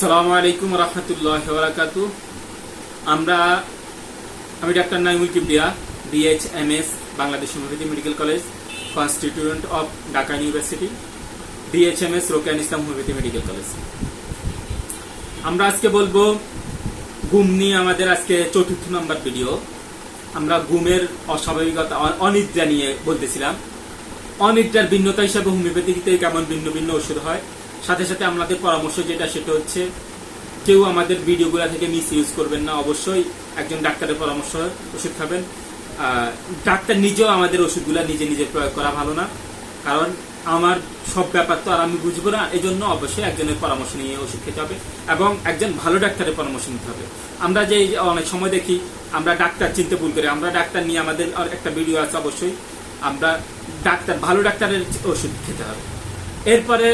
সালামু আলাইকুম রহমতুল্লাহ বারাকাতু আমরা, আমি doctor Naimul Kibria BH M S Bangladesh homeopathy medical college constituent of Dhaka university BH M রোকেয়ান Islam homeopathy medical college. আমরা আজকে বলব ঘুম নিয়ে আমাদের আজকে চতুর্থ নম্বর ভিডিও। আমরা ঘুমের অস্বাভাবিকতা অনিদ্রা নিয়ে বলতেছিলাম। অনিদ্রার ভিন্নতা হিসাবে হোমিওপ্যাথিতে কেমন ভিন্ন ভিন্ন ওষুধ হয়? সাথে সাথে আমাদের পরামর্শ যেটা সেটা হচ্ছে, কেউ আমাদের ভিডিওগুলো থেকে মিস ইউজ করবেন না, অবশ্যই একজন ডাক্তারের পরামর্শ ওষুধ খাবেন। ডাক্তার নিজেও আমাদের ওষুধগুলো নিজে নিজে প্রয়োগ করা ভালো না। কারণ আমার সব ব্যাপার তো আর আমি বুঝব না এই জন্য অবশ্যই একজনের পরামর্শ নিয়ে ওষুধ খেতে হবে এবং একজন ভালো ডাক্তারের পরামর্শ নিতে হবে। আমরা যে অনেক সময় দেখি, আমরা ডাক্তার চিনতে ভুল করি, আমরা ডাক্তার নিয়ে আমাদের একটা ভিডিও আছে অবশ্যই, আমরা ডাক্তার, ভালো ডাক্তারের ওষুধ খেতে হবে। এরপরে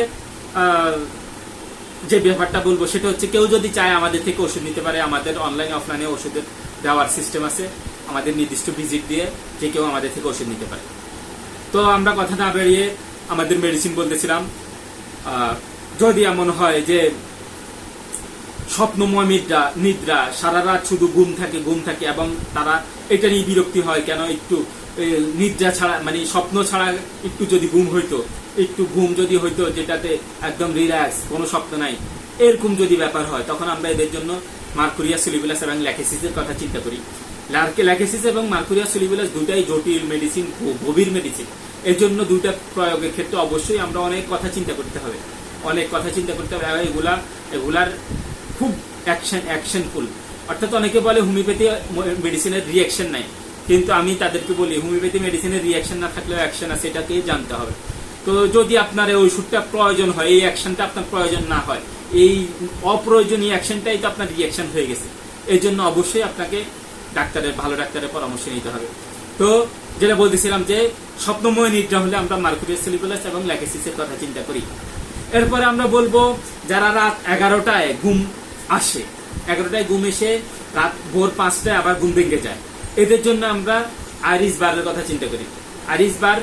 যে ব্যাপারটা বলব, সেটা হচ্ছে কেউ যদি চায় আমাদের থেকে ওষুধ নিতে পারে, আমাদের অনলাইন অফলাইনে ওষুধের দেওয়ার সিস্টেম আছে, আমাদের নির্দিষ্ট ভিজিট দিয়ে যে কেউ আমাদের থেকে ওষুধ নিতে পারে। তো আমরা কথা না বেরিয়ে আমাদের মেডিসিন বলতেছিলাম যদি এমন হয় যে স্বপ্নময় নিদ্রা নিদ্রা, সারা রাত শুধু ঘুম থাকে ঘুম থাকে, এবং তারা এটা নিয়ে বিরক্তি হয়, কেন একটু নিদ্রা ছাড়া মানে স্বপ্ন ছাড়া একটু যদি ঘুম হইতো, একটু ঘুম যদি হইতো যেটাতে একদম রিল্যাক্স কোনো স্বপ্ন নাই, এরকম যদি ব্যাপার হয়, তখন আমরা এদের জন্য মার্কুরিয়া সিলিবিলাস এবং ল্যাকেসিসের কথা চিন্তা করি। ল্যাকেসিস এবং মার্কুরিয়া সিলিবিলাস দুটাই জটিল মেডিসিন গভীর মেডিসিন এর জন্য দুটা প্রয়োগের ক্ষেত্রে অবশ্যই আমরা অনেক কথা চিন্তা করতে হবে। অনেক কথা চিন্তা করতে হবে। এগুলা, এগুলার খুব অ্যাকশন অ্যাকশনফুল অর্থাৎ অনেকে বলে হোমিওপ্যাথি মেডিসিনের রিয়াকশন নাই। কিন্তু আমি তাদেরকে বলি হোমিওপ্যাথি মেডিসিনের রিয়াকশন না থাকলেও অ্যাকশন আছে, এটাকে জানতে হবে। তো যদি আপনার এই ওষুধটা প্রয়োজন হয়, এই অ্যাকশনটা আপনার প্রয়োজন না হয়, এই অপ্রয়োজনীয় অ্যাকশনটাই তো আপনার রিয়াকশন হয়ে গেছে। এই জন্য অবশ্যই আপনাকে ডাক্তারের, ভালো ডাক্তারের পরামর্শ নিতে হবে। তো যেটা বলতেছিলাম যে, স্বপ্নময় নিদ্রা হলে আমরা মার্কুরিয়াস সেলিবুলাস এবং ল্যাকেসিসের কথা চিন্তা করি। এরপরে আমরা বলব, যারা রাত এগারোটায় ঘুম আসে, এগারোটায় ঘুম এসে রাত ভোর পাঁচটায় আবার ঘুম ভেঙে যায়। এদের জন্য আমরা আইরিস বারের কথা চিন্তা করি। আইরিস বার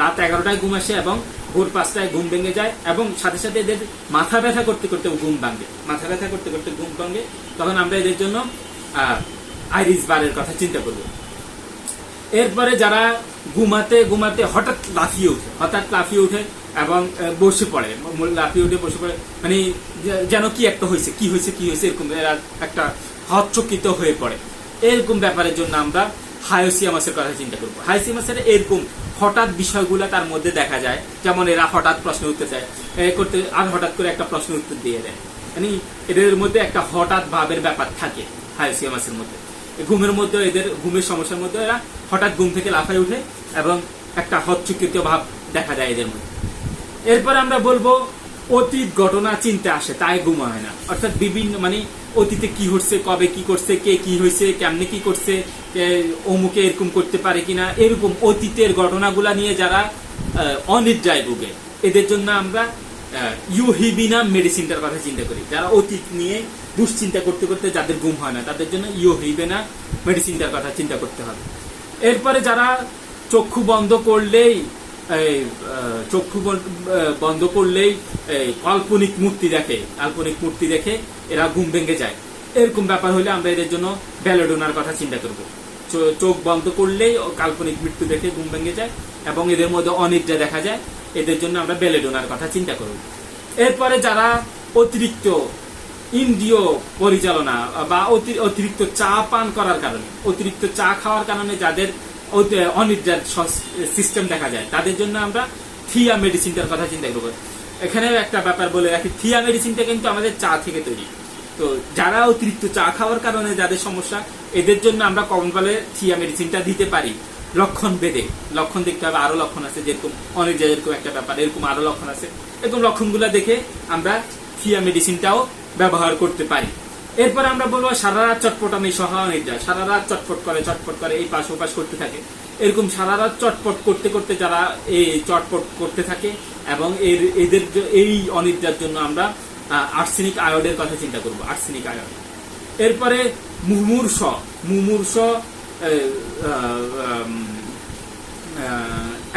রাত এগারোটায় ঘুম আসে এবং ভোর পাঁচটায় ঘুম ভেঙে যায় এবং সাথে সাথে এদের মাথা ব্যথা করতে করতে ঘুম ভাঙে। মাথা ব্যথা করতে করতে ঘুম ভাঙে, তখন আমরা এদের জন্য আইরিস বারের কথা চিন্তা করব। এরপরে যারা ঘুমাতে ঘুমাতে হঠাৎ লাফিয়ে ওঠে, হঠাৎ লাফিয়ে ওঠে এবং বসে পড়ে লাফিয়ে উঠে বসে পড়ে মানে যেন কি একটা হয়েছে, কি হয়েছে কি হয়েছে, এরকম একটা হচ্চকিত হয়ে পড়ে। এরকম ব্যাপারের জন্য আমরা হায়োসিয়ামাসের কথা চিন্তা করব। হায়োসিয়ামাসের এরকম হঠাৎ বিষয়গুলো তার মধ্যে দেখা যায়। যেমন এরা হঠাৎ প্রশ্ন উত্তর চায় করতে আর হঠাৎ করে একটা প্রশ্ন উত্তর দিয়ে দেয়। মানে এদের মধ্যে একটা হঠাৎ ভাবের ব্যাপার থাকে হায়োসিয়ামাসের মধ্যে। ঘুমের মধ্যে এদের, ঘুমের সমস্যার মধ্যে এরা হঠাৎ ঘুম থেকে লাফায় উঠে এবং একটা হচ্চকিত ভাব দেখা যায় এদের মধ্যে। এরপর আমরা বলব অতীত ঘটনা চিন্তা আসে, তাই ঘুম হয় না। অর্থাৎ বিভিন্ন মানে অতীতে কি হচ্ছে কবে কি করছে, কে কি হয়েছে, কেমনে কি করছে অমুকে এরকম করতে পারে কিনা, এরকম অতীতের ঘটনাগুলা নিয়ে যারা অনিদ্রায় ভুগে, এদের জন্য আমরা ইউহিবিনা মেডিসিনটার কথা চিন্তা করি। যারা অতীত নিয়ে দুশ্চিন্তা করতে করতে যাদের ঘুম হয় না, তাদের জন্য ইউহিবিনা মেডিসিনটার কথা চিন্তা করতে হবে। এরপরে যারা চক্ষু বন্ধ করলেই চক্ষু বন্ধ করলেই এই, কাল্পনিক মূর্তি দেখে কাল্পনিক মূর্তি দেখে এরা ঘুম ভেঙে যায়। এরকম ব্যাপার হলে আমরা এদের জন্য ব্যালোডোনার কথা চিন্তা করব। চোখ বন্ধ করলেই কাল্পনিক মৃত্যু দেখে ঘুম ভেঙে যায় এবং এদের মধ্যে অনিদ্রা দেখা যায়। এদের জন্য আমরা বেলেডোনার কথা চিন্তা করব। এরপরে যারা অতিরিক্ত ইন্দ্রিয় পরিচালনা বা অতি- অতিরিক্ত চা পান করার কারণে অতিরিক্ত চা খাওয়ার কারণে যাদের অনিদ্রার সিস্টেম দেখা যায় তাদের জন্য আমরা থিয়া মেডিসিনটার কথা চিন্তা করব। এখানে একটা ব্যাপার বলে রাখি, থিয়া মেডিসিনটা কিন্তু আমাদের চা থেকে তৈরি। তো যারা অতিরিক্ত চা খাওয়ার কারণে যাদের সমস্যা, এদের জন্য আমরা কমন বলে থিয়া মেডিসিনটা দিতে পারি। লক্ষণ বেদে, লক্ষণ দেখতে হবে, আরও লক্ষণ আছে, যেরকম অনেক যেরকম একটা ব্যাপার, এরকম আরও লক্ষণ আছে। এরকম লক্ষণগুলো দেখে আমরা থিয়া মেডিসিনটাও ব্যবহার করতে পারি। এরপর আমরা বলব সারা রাত চটপটানি সহ অনিদ্রা সারা রাত চটপট করে চটপট করে, এই পাশ ওপাশ করতে থাকে। এরকম সারা রাত চটপট করতে করতে যারা এই চটপট করতে থাকে এবং এর, এদের এই অনিদ্রার জন্য আমরা আর্সেনিক আয়োডের কথা চিন্তা করব, আর্সেনিক আয়োড। এরপরে মুমূর্ষ মুমূর্ষ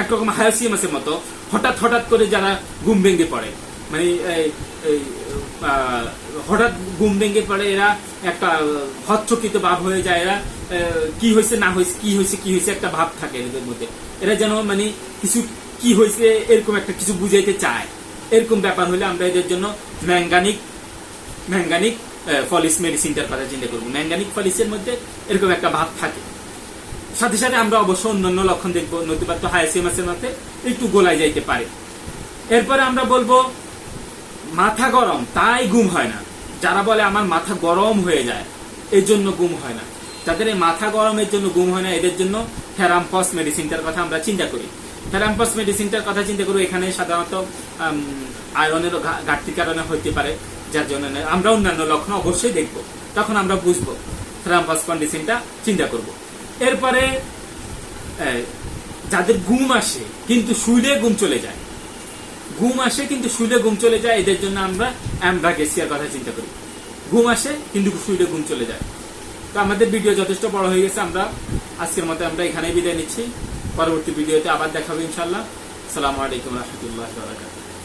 একরকম হায়াসিয়ামাসের মতো। হঠাৎ হঠাৎ করে যারা ঘুম ভেঙে পড়ে। মানে হঠাৎ ঘুম ভেঙে পড়ে, এরা একটা হচ্চকিত ভাব হয়ে যায়, এরা কি হয়েছে না হয়েছে কি হয়েছে কি হয়েছে একটা ভাব থাকে এদের মধ্যে। এরা যেন মানে কিছু কি হয়েছে এরকম একটা কিছু বুঝাইতে চায়। এরকম ব্যাপার হলে আমরা এদের জন্য ম্যাঙ্গানিক ম্যাঙ্গানিক ফলিস মেডিসিনটার কথা চিন্তা করব। ম্যাঙ্গানিক ফলিসের মধ্যে এরকম একটা ভাব থাকে। সাথে সাথে আমরা অবশ্য অন্যান্য লক্ষণ দেখব, নতুবা তো হায়াসিমাসের মধ্যে একটু গোলায় যাইতে পারে। এরপরে আমরা বলব মাথা গরম, তাই গুম হয় না। যারা বলে আমার মাথা গরম হয়ে যায়, এর জন্য গুম হয় না। যাদের এই মাথা গরমের জন্য গুম হয় না, এদের জন্য থেরাম্পস মেডিসিনটার কথা আমরা চিন্তা করি। থেরাম্পস মেডিসিনটার কথা চিন্তা করি, এখানে সাধারণত আয়রনের ঘাটতির কারণে হতে পারে, যার জন্য আমরা অন্যান্য লক্ষণ অবশ্যই দেখব, তখন আমরা বুঝব থেরাম্পস মেডিসিনটা চিন্তা করব। এরপরে যাদের ঘুম আসে, কিন্তু শুইলে ঘুম চলে যায় ঘুম আসে কিন্তু শুইলে ঘুম চলে যায়, এদের জন্য আমরা অ্যামব্রাগেসিয়ার কথা চিন্তা করি। ঘুম আসে কিন্তু শুইলে ঘুম চলে যায়। তো আমাদের ভিডিও যথেষ্ট বড় হয়ে গেছে, আমরা আজকের মতো আমরা এখানেই বিদায় নিচ্ছি। পরবর্তী ভিডিওতে আবার দেখাবো ইনশাল্লাহ সালামু আলাইকুম রহমতুল্লাহ